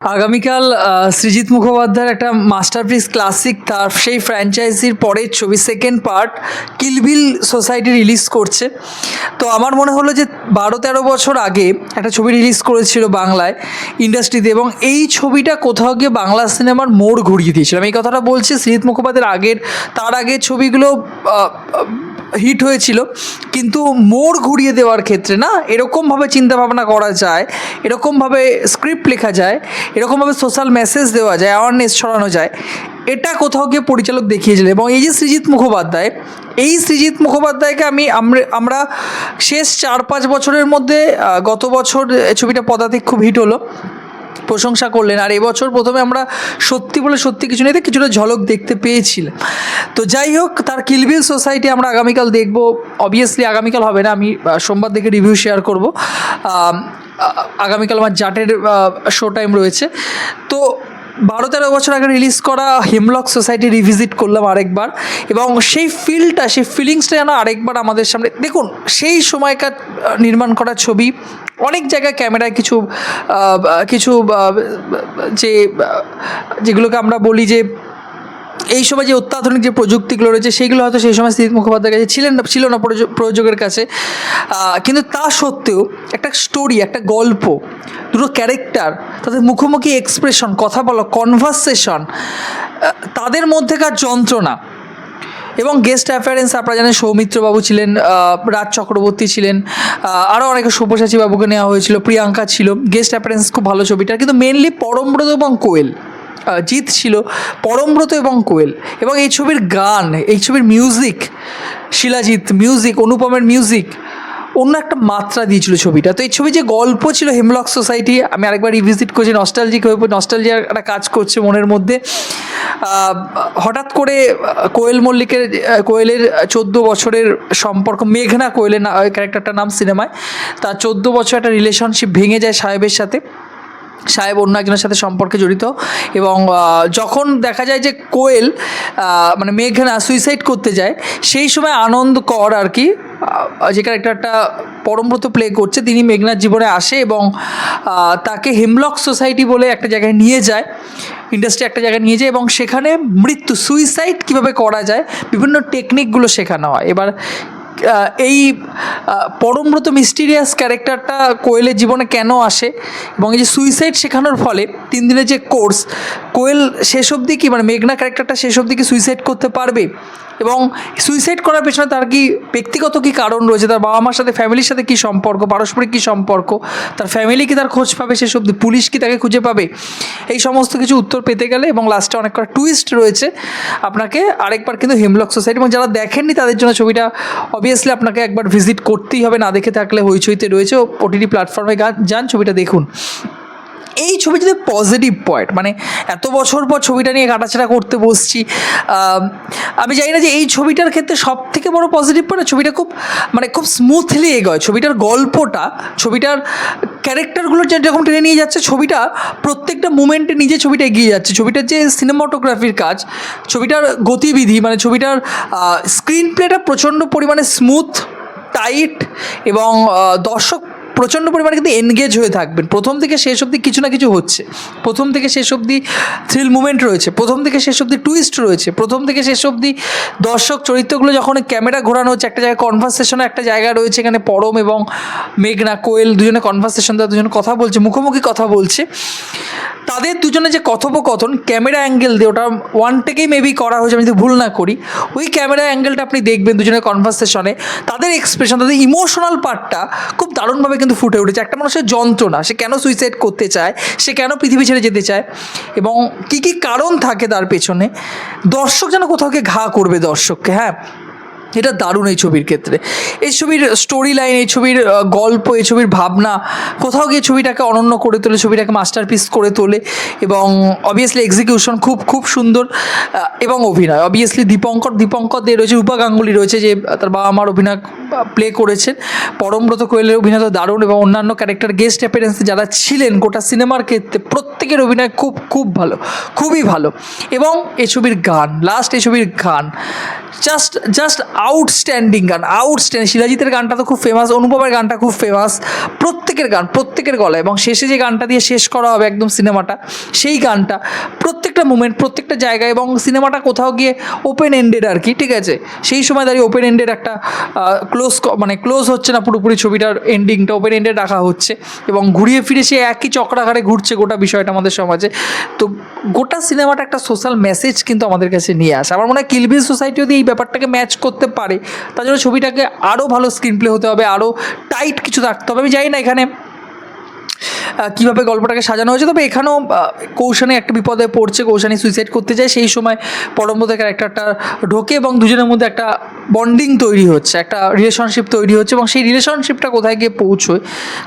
আগামীকাল সৃজিত মুখোপাধ্যায়ের একটা মাস্টারপিস ক্লাসিক তার সেই ফ্র্যাঞ্চাইজির পরের ছবি second part Kill Bill Society release করছে। তো আমার মনে হলো যে বারো তেরো বছর আগে একটা ছবি রিলিজ করেছিল বাংলায় ইন্ডাস্ট্রিতে এবং এই ছবিটা কোথাও গিয়ে বাংলা সিনেমার মোড় ঘুরিয়ে দিয়েছিল। আমি এই কথাটা বলছি সৃজিত মুখোপাধ্যায়ের আগের, তার আগের ছবিগুলো হিট হয়েছিল। কিন্তু মোড় ঘুরিয়ে দেওয়ার ক্ষেত্রে না, এরকমভাবে চিন্তাভাবনা করা যায়, এরকমভাবে স্ক্রিপ্ট লেখা যায়, এরকমভাবে সোশ্যাল মেসেজ দেওয়া যায় অ্যাওয়ারনেস ছড়ানো যায়, এটা কোথাও গিয়ে পরিচালক দেখিয়েছিলেন এবং এই যে সৃজিত মুখোপাধ্যায়, এই সৃজিত মুখোপাধ্যায়কে আমি আমরা শেষ চার পাঁচ বছরের মধ্যে গত বছর ছবিটা পদাতিক খুব হিট হলো। প্রশংসা করলেন। আর এবছর প্রথমে আমরা সত্যি বলে সত্যি কিছু নেই কিছুটা ঝলক দেখতে পেয়েছিলাম। তো যাই হোক, তার কিলবিল সোসাইটি আমরা আগামীকাল দেখব। অবভিয়াসলি আগামীকাল হবে না, আমি সোমবার দেখে রিভিউ শেয়ার করব। আগামীকাল আমার জাটের শো টাইম রয়েছে। তো বারো তেরো বছর আগে রিলিজ করা হিমলক সোসাইটি রিভিজিট করলাম আরেকবার এবং সেই ফিলটা সেই ফিলিংসটা যেন আরেকবার আমাদের সামনে, দেখুন, সেই সময়কার নির্মাণ করা ছবি, অনেক জায়গায় ক্যামেরায় কিছু কিছু যে যেগুলোকে আমরা বলি যে, এই সময় যে অত্যাধুনিক যে প্রযুক্তিগুলো রয়েছে সেইগুলো হয়তো সেই সময় স্থিত মুখোপাধ্যায়ের কাছে ছিলেন না, ছিল না প্রযোজকের কাছে। কিন্তু তা সত্ত্বেও একটা স্টোরি একটা গল্প দুটো ক্যারেক্টার তাদের মুখোমুখি এক্সপ্রেশন কথা বলা কনভারসেশন তাদের মধ্যেকার যন্ত্রণা। এবং গেস্ট অ্যাফারেন্স আপনারা জানেন সৌমিত্রবাবু ছিলেন রাজ চক্রবর্তী ছিলেন আরও অনেকে সব্যসাচী বাবুকে নেওয়া হয়েছিল, প্রিয়াঙ্কা ছিল। গেস্ট অ্যাফারেন্স খুব ভালো ছবিটা কিন্তু মেনলি পরমব্রত এবং কোয়েল জিৎ ছিল পরমব্রত এবং কোয়েল। এবং এই ছবির গান, এই ছবির মিউজিক শিলাজিৎ মিউজিক অনুপমের মিউজিক অন্য একটা মাত্রা দিয়েছিল ছবিটা। তো এই ছবি যে গল্প ছিল হেমলক সোসাইটি আমি আরেকবার রিভিজিট করছি নস্টালজিক হয়ে নস্টালজিয়ার একটা কাজ করছে মনের মধ্যে। হঠাৎ করে কোয়েল মল্লিকের কোয়েলের চোদ্দ বছরের সম্পর্ক, মেঘনা কোয়েলের ক্যারেক্টারটার নাম সিনেমায় তার চোদ্দ বছর একটা রিলেশনশিপ ভেঙে যায় সাহেবের সাথে। সাহেব অন্য একজনের সাথে সম্পর্কে জড়িত এবং যখন দেখা যায় যে কোয়েল মানে মেঘনা সুইসাইড করতে যায়, সেই সময় আনন্দ কর আর কি যে ক্যারেক্টারটা পরমব্রত প্লে করছে, তিনি মেঘনার জীবনে আসে এবং তাকে হেমলক সোসাইটি বলে একটা জায়গায় নিয়ে যায় ইন্ডাস্ট্রি একটা জায়গায় নিয়ে যায় এবং সেখানে মৃত্যু সুইসাইড কীভাবে করা যায়, বিভিন্ন টেকনিকগুলো শেখানো হয়। এবার এই পরমব্রত মিস্টিরিয়াস ক্যারেক্টারটা কোয়েলের জীবনে কেন আসে এবং এই যে সুইসাইড শেখানোর ফলে তিন দিনের যে কোর্স কোয়েল শেষ অবধি কি মানে মেঘনা ক্যারেক্টারটা শেষ অবধি কি সুইসাইড করতে পারবে? এবং সুইসাইড করার পেছনে তার কি ব্যক্তিগত কি কারণ রয়েছে? তার বাবা মার সাথে ফ্যামিলির সাথে কি সম্পর্ক? পারস্পরিক কি সম্পর্ক? তার ফ্যামিলি কি তার খোঁজ পাবে শেষ অবধি? পুলিশ কি তাকে খুঁজে পাবে? এই সমস্ত কিছু উত্তর পেতে গেলে এবং লাস্টে অনেক কটা টুইস্ট রয়েছে আপনাকে। আরেকবার কিন্তু হেমলক সোসাইটি এবং যারা দেখেননি তাদের জন্য ছবিটা অবভিয়াসলি আপনাকে একবার ভিজিট করতেই হবে, না দেখে থাকলে হইচইতে রয়েছে। ওটিটি প্ল্যাটফর্মে যান, ছবিটা দেখুন। এই ছবি যদি পজিটিভ পয়েন্ট মানে এত বছর পর ছবিটা নিয়ে কাটাছাড়া করতে বসছি আমি জানি না যে এই ছবিটার ক্ষেত্রে সব থেকে বড় পজিটিভ পয়েন্ট ছবিটা খুব মানে খুব স্মুথলি এগোয়। ছবিটার গল্পটা, ছবিটার ক্যারেক্টারগুলো যেরকম টেনে নিয়ে যাচ্ছে, ছবিটা প্রত্যেকটা মুমেন্টে নিজে ছবিটা এগিয়ে যাচ্ছে। ছবিটার যে সিনেমাটোগ্রাফির কাজ, ছবিটার গতিবিধি মানে ছবিটার স্ক্রিন প্লেটা প্রচণ্ড পরিমাণে স্মুথ টাইট এবং দর্শক প্রচণ্ড পরিমাণে কিন্তু এনগেজ হয়ে থাকবেন। প্রথম থেকে শেষ অবধি কিছু না কিছু হচ্ছে। প্রথম থেকে শেষ অবধি থ্রিল মুভমেন্ট রয়েছে। প্রথম থেকে শেষ অবধি টুইস্ট রয়েছে। প্রথম থেকে শেষ অবধি দর্শক চরিত্রগুলো যখন ক্যামেরা ঘোরানো হচ্ছে, একটা জায়গায় কনভারসেশনে একটা জায়গা রয়েছে, এখানে পরম এবং মেঘনা, কোয়েল দুজনে কনভারসেশন তারা দুজনে কথা বলছে, মুখোমুখি কথা বলছে। তাদের দুজনে যে কথোপকথন ক্যামেরা অ্যাঙ্গেল দিয়ে ওটা ওয়ান টেকেই মেবি করা হয়েছে, আমি যদি ভুল না করি, ওই ক্যামেরা অ্যাঙ্গেলটা আপনি দেখবেন দুজনের কনভারসেশনে তাদের এক্সপ্রেশন তাদের ইমোশনাল পার্টটা খুব দারুণভাবে কিন্তু ফুটে উঠেছে। একটা মানুষের যন্ত্রণা, সে কেন সুইসাইড করতে চায়, সে কেন পৃথিবী ছেড়ে যেতে চায়, এবং কি কি কারণ থাকে তার পেছনে, দর্শক যেন কোথাও ঘা করবে দর্শককে হ্যাঁ? এটা দারুণ এই ছবির ক্ষেত্রে। এই ছবির স্টোরি লাইন এই ছবির গল্প, এই ছবির ভাবনা, কোথাও গিয়ে ছবিটাকে অনন্য করে তোলে, ছবিটাকে মাস্টারপিস করে তোলে এবং অবভিয়াসলি এক্সিকিউশন খুব খুব সুন্দর এবং অভিনয়। অবভিয়াসলি দীপঙ্কর দীপঙ্কর দিয়ে রয়েছে, রূপা গাঙ্গুলি রয়েছে যে তার বাবা মার অভিনয় প্লে করেছেন। পরমব্রত কোয়েলের অভিনয় তো দারুণ এবং অন্যান্য ক্যারেক্টার গেস্ট অ্যাপিয়ারেন্সে যারা ছিলেন গোটা সিনেমার ক্ষেত্রে প্রত্যেকের অভিনয় খুব খুব ভালো, খুবই ভালো। এবং এই ছবির গান লাস্ট এই ছবির গান জাস্ট জাস্ট আউটস্ট্যান্ডিং গান আউটস্ট্যান্ডিং শিলাজিতের গানটা তো খুব ফেমাস অনুপমের গানটা খুব ফেমাস প্রত্যেকের গান, প্রত্যেকের গলা এবং শেষে যে গানটা দিয়ে শেষ করা হবে একদম সিনেমাটা, সেই গানটা প্রত্যেকটা মুমেন্ট প্রত্যেকটা জায়গায় এবং সিনেমাটা কোথাও গিয়ে ওপেন এন্ডেড আর কি, ঠিক আছে? সেই সময় দাঁড়িয়ে ওপেন এন্ডেড একটা ক্লোজ মানে ক্লোজ হচ্ছে না পুরোপুরি ছবিটার এন্ডিংটা ওপেন এন্ডেড রাখা হচ্ছে। এবং ঘুরিয়ে ফিরে সে একই চক্রাকারে ঘুরছে গোটা বিষয়টা আমাদের সমাজে। তো গোটা সিনেমাটা একটা সোশ্যাল মেসেজ কিন্তু আমাদের কাছে নিয়ে আসে। আমার মনে হয় কিলবিল সোসাইটিও দিয়ে এই ব্যাপারটাকে ম্যাচ করতে পারে। তার জন্য ছবিটাকে আরও ভালো স্ক্রিন প্লে হতে হবে আরও টাইট কিছু থাকতে হবে। আমি জানি না এখানে কীভাবে গল্পটাকে সাজানো হয়েছে? তবে এখানেও কৌশানী একটা বিপদে পড়ছে, কৌশানী সুইসাইড করতে যায়, সেই সময় পরমব্রত ক্যারেক্টারটা ঢোকে এবং দুজনের মধ্যে একটা বন্ডিং তৈরি হচ্ছে, একটা রিলেশনশিপ তৈরি হচ্ছে এবং সেই রিলেশনশিপটা কোথায় গিয়ে পৌঁছয়?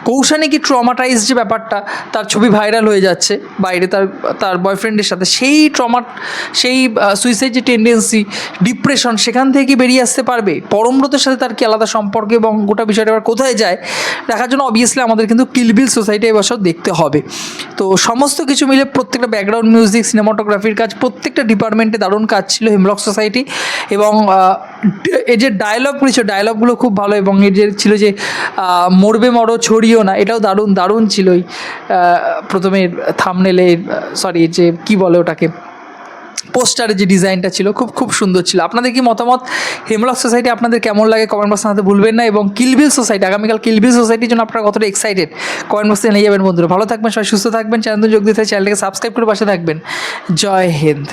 কৌশানী কি ট্রমাটাইজ যে ব্যাপারটা, তার ছবি ভাইরাল হয়ে যাচ্ছে, বাইরে তার তার বয়ফ্রেন্ডের সাথে, সেই ট্রমা সেই সুইসাইড যে টেন্ডেন্সি ডিপ্রেশন সেখান থেকে বেরিয়ে আসতে পারবে? পরমব্রতের সাথে তার কি আলাদা সম্পর্ক এবং গোটা বিষয়টা এবার কোথায় যায়? দেখার জন্য অবভিয়াসলি আমাদের কিন্তু কিলবিল সোসাইটি এবছর দেখতে হবে। তো সমস্ত কিছু মিলে প্রত্যেকটা ব্যাকগ্রাউন্ড মিউজিক সিনেমাটোগ্রাফির কাজ, প্রত্যেকটা ডিপার্টমেন্টে দারুণ কাজ ছিল হিমলক সোসাইটি এবং এর যে ডায়লগ ছিল ডায়লগগুলো খুব ভালো এবং এর যে ছিল যে মরবে মরো ছড়িও না, এটাও দারুণ দারুণ ছিলই প্রথমে থামনেলে সরি যে কি বলে ওটাকে? পোস্টারের যে ডিজাইনটা ছিল, খুব খুব সুন্দর ছিল। আপনাদের কি মতামত? হেমলক সোসাইটি আপনাদের কেমন লাগে কমেন্ট বক্সে জানাতে ভুলবেন না এবং কিলবিল সোসাইটি, আগামীকাল কিলবিল সোসাইটির জন্য আপনারা কতটা এক্সাইটেড কমেন্ট বক্সে নিয়ে যাবেন বন্ধুরা। ভালো থাকবেন, সবাই সুস্থ থাকবেন, চ্যানেল যোগ দিতে চ্যানেলটাকে সাবস্ক্রাইব করে পাশে থাকবেন। জয় হিন্দ।